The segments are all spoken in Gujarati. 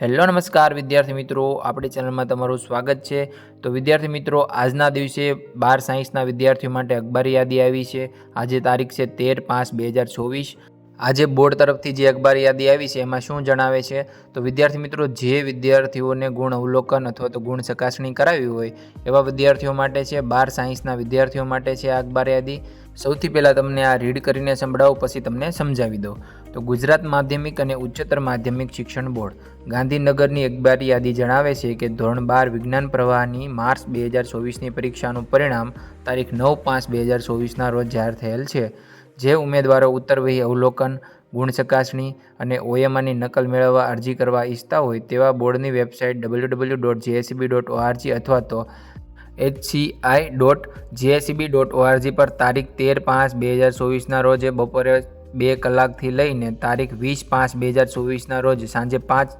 હેલો, નમસ્કાર વિદ્યાર્થી મિત્રો. આપણી ચેનલમાં તમારું સ્વાગત છે. તો વિદ્યાર્થી મિત્રો, આજના દિવસે બાર સાયન્સના વિદ્યાર્થીઓ માટે અખબારી યાદી આવી છે. આજે તારીખ છે તેર પાંચ બે હજાર ચોવીસ. આજે બોર્ડ તરફથી જે અખબારી યાદી આવી છે, એમાં શું જણાવે છે? તો વિદ્યાર્થી મિત્રો, જે વિદ્યાર્થીઓને ગુણ અવલોકન અથવા તો ગુણ ચકાસણી કરાવી હોય, એવા વિદ્યાર્થીઓ માટે છે, બાર સાયન્સના વિદ્યાર્થીઓ માટે છે આ અખબાર યાદી. સૌથી પહેલાં તમને આ રીડ કરીને સંભળાવું, પછી તમને સમજાવી દઉં. તો ગુજરાત માધ્યમિક અને ઉચ્ચતર માધ્યમિક શિક્ષણ બોર્ડ ગાંધીનગરની અખબારી યાદી જણાવે છે કે ધોરણ બાર વિજ્ઞાન પ્રવાહની માર્ચ બે હજાર ચોવીસની પરીક્ષાનું પરિણામ તારીખ નવ પાંચ બે હજાર ચોવીસના રોજ જાહેર થયેલ છે. જે ઉમેદવારો ઉત્તરવહી અવલોકન, ગુણ ચકાસણી અને ઓએમઆની નકલ મેળવવા અરજી કરવા ઈચ્છતા હોય તેવા બોર્ડની website W W dot GSB dot ORG અથવા તો HCI dot GSB dot ORG પર તારીખ તેર પાંચ બે હજાર ચોવીસના રોજે બપોરે બે કલાકથી લઈને તારીખ વીસ પાંચ બે હજાર ચોવીસના રોજ સાંજે પાંચ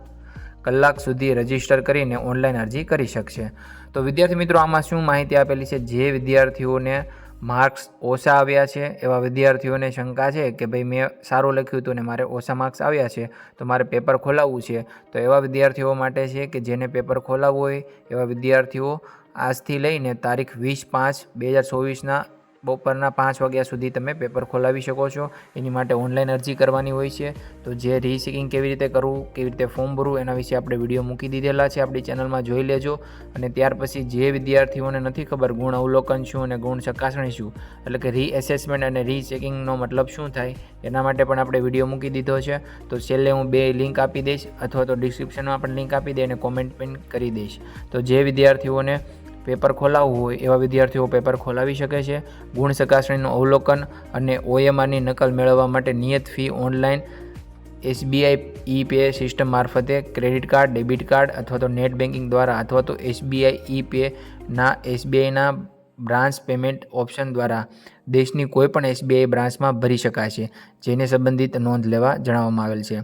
કલાક સુધી રજિસ્ટર કરીને ઓનલાઈન અરજી કરી શકશે. તો વિદ્યાર્થી મિત્રો, આમાં શું માહિતી આપેલી છે? જે વિદ્યાર્થીઓને માર્ક્સ ઓછા આવ્યા છે, એવા વિદ્યાર્થીઓને શંકા છે કે ભાઈ, મેં સારું લખ્યું હતું ને મારે ઓછા માર્ક્સ આવ્યા છે, તો મારે પેપર ખોલાવવું છે. તો એવા વિદ્યાર્થીઓ માટે છે કે જેને પેપર ખોલાવવું હોય, એવા વિદ્યાર્થીઓ આજથી લઈને તારીખ વીસ પાંચ બે હજાર ચોવીસના બપોરના પાંચ વાગ્યા સુધી તમે પેપર ખોલાવી શકો છો. એની માટે ઓનલાઈન અરજી કરવાની હોય છે. તો જે રીસિકિંગ કેવી રીતે કરવું, કેવી રીતે ફોર્મ ભરવું, એના વિશે આપણે વીડિયો મૂકી દીધેલા છે. આપણી ચેનલમાં જોઈ લેજો. અને ત્યાર પછી જે વિદ્યાર્થીઓને નથી ખબર, ગુણ અવલોકન શું અને ગુણ ચકાસણી શું? એટલે કે રીએસેસમેન્ટ અને રીચેકિંગનો મતલબ શું થાય? એના માટે પણ આપણે વીડિયો મૂકી દીધો છે. તો છેલ્લે હું બે લિંક આપી દઈશ, અથવા તો ડિસ્ક્રિપ્શનમાં પણ લિંક આપી દઈ અને કોમેન્ટ પણ કરી દઈશ. તો જે વિદ્યાર્થીઓને પેપર ખોલાવવું હોય એવા વિદ્યાર્થીઓ પેપર ખોલાવી શકે છે. ગુણ ચકાસણીનું અવલોકન અને ઓએમઆરની નકલ મેળવવા માટે નિયત fee online SBI e pay system મારફતે ક્રેડિટ કાર્ડ, ડેબિટ કાર્ડ અથવા તો નેટ બેન્કિંગ દ્વારા અથવા તો એસબીઆઈ ઈ પેના એસબીઆઈના બ્રાન્ચ પેમેન્ટ ઓપ્શન દ્વારા દેશની કોઈપણ એસબીઆઈ બ્રાન્ચમાં ભરી શકાય છે, જેને સંબંધિત નોંધ લેવા જણાવવામાં આવેલ છે.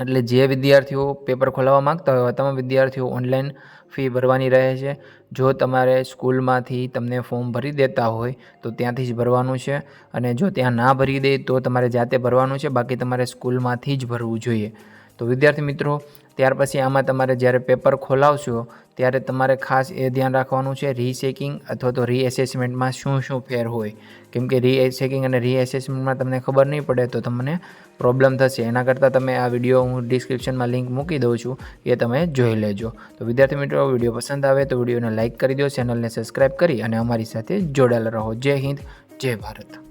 એટલે જે વિદ્યાર્થીઓ પેપર ખોલાવવા માગતા હોય તમામ વિદ્યાર્થીઓ ઓનલાઈન ફી ભરવાની રહે છે. જો તમારે સ્કૂલમાંથી તમને ફોર્મ ભરી દેતા હોય, તો ત્યાંથી જ ભરવાનું છે. અને જો ત્યાં ના ભરી દે, તો તમારે જાતે ભરવાનું છે. બાકી તમારે સ્કૂલમાંથી જ ભરવું જોઈએ. તો વિદ્યાર્થી મિત્રો, ત્યાર પછી આમાં તમારે જ્યારે પેપર ખોલાવશો, ત્યારે તમારે ખાસ એ ધ્યાન રાખવાનું છે રીસેકિંગ અથવા તો રીએસેસમેન્ટમાં શું શું ફેર હોય. કેમ કે રીએસેકિંગ અને રીએસેસમેન્ટમાં તમને ખબર નહીં પડે તો તમને પ્રોબ્લેમ થશે. એના કરતાં તમે આ વીડિયો હું ડિસ્ક્રિપ્શનમાં લિંક મૂકી દઉં છું, એ તમે જોઈ લેજો. તો વિદ્યાર્થી મિત્રો વીડિયો પસંદ આવે તો વિડીયોને લાઇક કરી દો, ચેનલને સબસ્ક્રાઈબ કરી અને અમારી સાથે જોડાયેલા રહો. જય હિન્દ, જય ભારત.